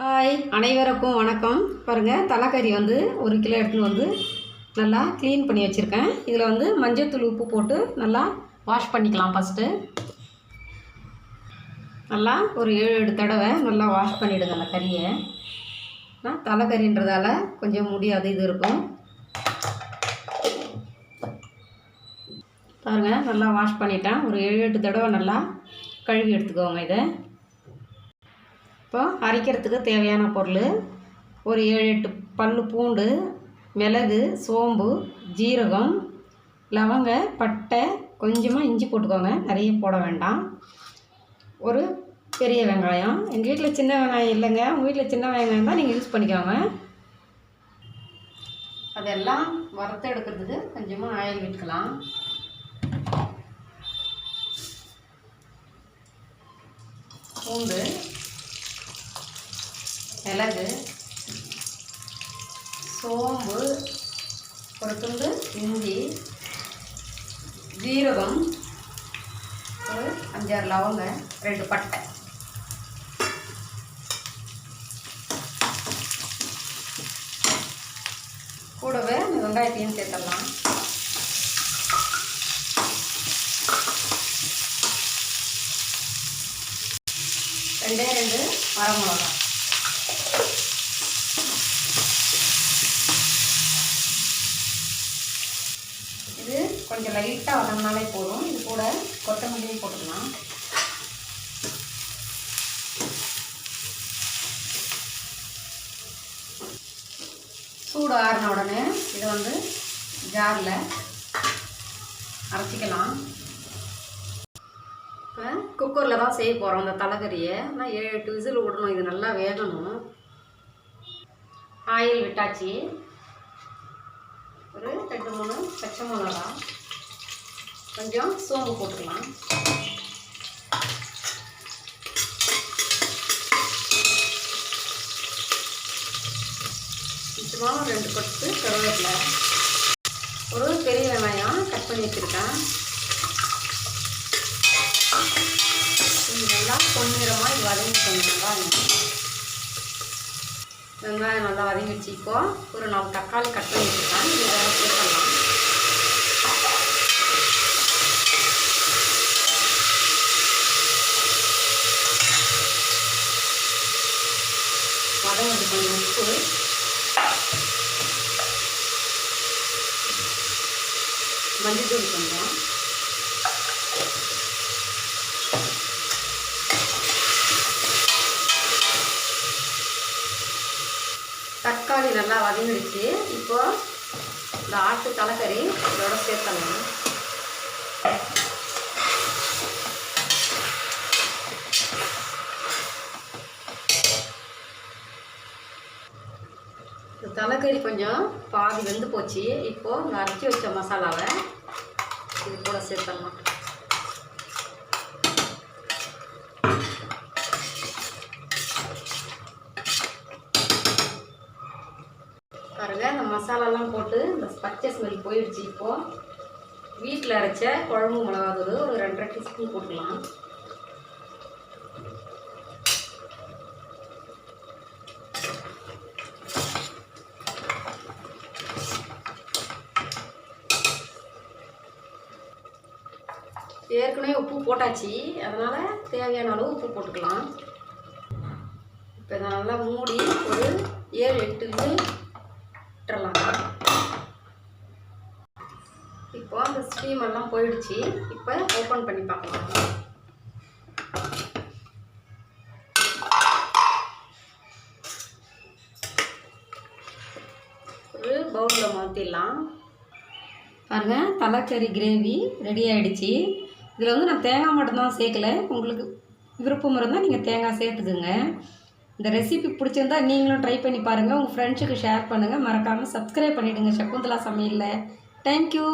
Hi அனைவருக்கும் வணக்கம். பாருங்கள் தலைக்கறி வந்து ஒரு கிலோ எடுத்துன்னு வந்து நல்லா க்ளீன் பண்ணி வச்சுருக்கேன். இதில் வந்து மஞ்சள்தூள் உப்பு போட்டு நல்லா வாஷ் பண்ணிக்கலாம் ஃபஸ்ட்டு நல்லா ஒரு ஏழு எட்டு தடவை நல்லா வாஷ் பண்ணிவிடுங்க அந்த கறியை. நான் தலைக்கறின்றதால கொஞ்சம் முடியாது இது இருக்கும். பாருங்கள் நல்லா வாஷ் பண்ணிட்டேன். ஒரு ஏழு எட்டு தடவை நல்லா கழுவி எடுத்துக்கோங்க இதை. இப்போ அரைக்கிறதுக்கு தேவையான பொருள் ஒரு ஏழு எட்டு பல் பூண்டு மிளகு சோம்பு ஜீரகம் லவங்க பட்டை கொஞ்சமாக இஞ்சி போட்டுக்கோங்க. நிறைய போட வேண்டாம். ஒரு பெரிய வெங்காயம். எங்கள் வீட்டில் சின்ன வெங்காயம் இல்லைங்க. உங்கள் வீட்டில் சின்ன வெங்காயம் தான் நீங்கள் யூஸ் பண்ணிக்கோங்க. அதெல்லாம் வறுத்து எடுக்கிறதுக்கு கொஞ்சமாக ஆயில் விட்டுக்கலாம். பூண்டு மிளகு சோம்பு ஒரு துண்டு இஞ்சி ஜீரகம் ஒரு அஞ்சாறு லவங்க ரெண்டு பட்டை. கூடவே அந்த வெங்காயத்தையும் சேர்த்துடலாம். ரெண்டே ரெண்டு மரம் மிளகாய் இது கொஞ்சம் லைட்டாக வதங்கினாலே போதும். இது கூட கொத்தமல்லியும் போட்டுக்கலாம். சூடு ஆறின உடனே இதை வந்து ஜாரில் அரைச்சிக்கலாம். இப்போ குக்கரில் தான் செய்ய போகிறோம் அந்த தலைக்கறியை நான் ஏழு எட்டு விசில் விடணும் இது நல்லா வேகணும். ஆயில் விட்டாச்சு. ஒரு ரெண்டு மூணு பச்சை மிளகா. கொஞ்சம் சோம்பு போட்டுக்கலாம். கொஞ்சமாக ரெண்டு கொத்து கருவேப்பிலை. ஒரு பெரிய வெங்காயம் கட் பண்ணி வச்சுருக்கேன் கொஞ்சம் நல்லா பொன்னிறமாக இது வதங்கிக்கணும் வெங்காயம் வெங்காயம் நல்லா வதங்கிடுச்சு இப்போ ஒரு நாலு தக்காளி கட் பண்ணி வச்சுருக்கேன் இது வேறு சேர்க்கலாம் வதங்குது கொஞ்சம் உப்பு. மஞ்சள் தூள் கொஞ்சம் தக்காளி நல்லா வதங்கிடுச்சு. இப்போ இந்த ஆட்டு தலைக்கறி இதோட சேர்த்தணும் இந்த தலைக்கறி கொஞ்சம் பாதி வெந்து போச்சு. இப்போ இந்த அரைச்சி வச்ச மசாலாவை இது கூட சேர்த்தலாம் பாருங்க இந்த மசாலாலாம் போட்டு இந்த பச்சை ஸ்மெல் போயிடுச்சு இப்போது வீட்டில் அரைச்ச குழம்பு மிளகாத்தூள் ஒரு ரெண்டரை டீஸ்பூன் போட்டுக்கலாம். ஏற்கனவே உப்பு போட்டாச்சு. அதனால் தேவையான அளவு உப்பு போட்டுக்கலாம். இப்போ இதை நல்லா மூடி ஒரு ஏழு எட்டு விட்டுறலாம்? இப்போ அந்த ஸ்டீம் எல்லாம் போயிடுச்சு. இப்போ ஓப்பன் பண்ணி பார்க்கலாம். ஒரு பவுலில் மாற்றிடலாம் பாருங்கள் தலைக்கறி கிரேவி ரெடி ஆகிடுச்சி இதில் வந்து நான் தேங்காய் மட்டும்தான் சேர்க்கல. உங்களுக்கு விருப்பம் இருந்தால் நீங்கள் தேங்காய் சேர்த்துக்குங்க. இந்த ரெசிபி பிடிச்சிருந்தா நீங்களும் ட்ரை பண்ணி பாருங்கள் உங்கள் ஃப்ரெண்ட்ஸுக்கு ஷேர் பண்ணுங்கள் மறக்காமல் சப்ஸ்கிரைப் பண்ணிவிடுங்க சகுந்தலா சமையலில். தேங்க்யூ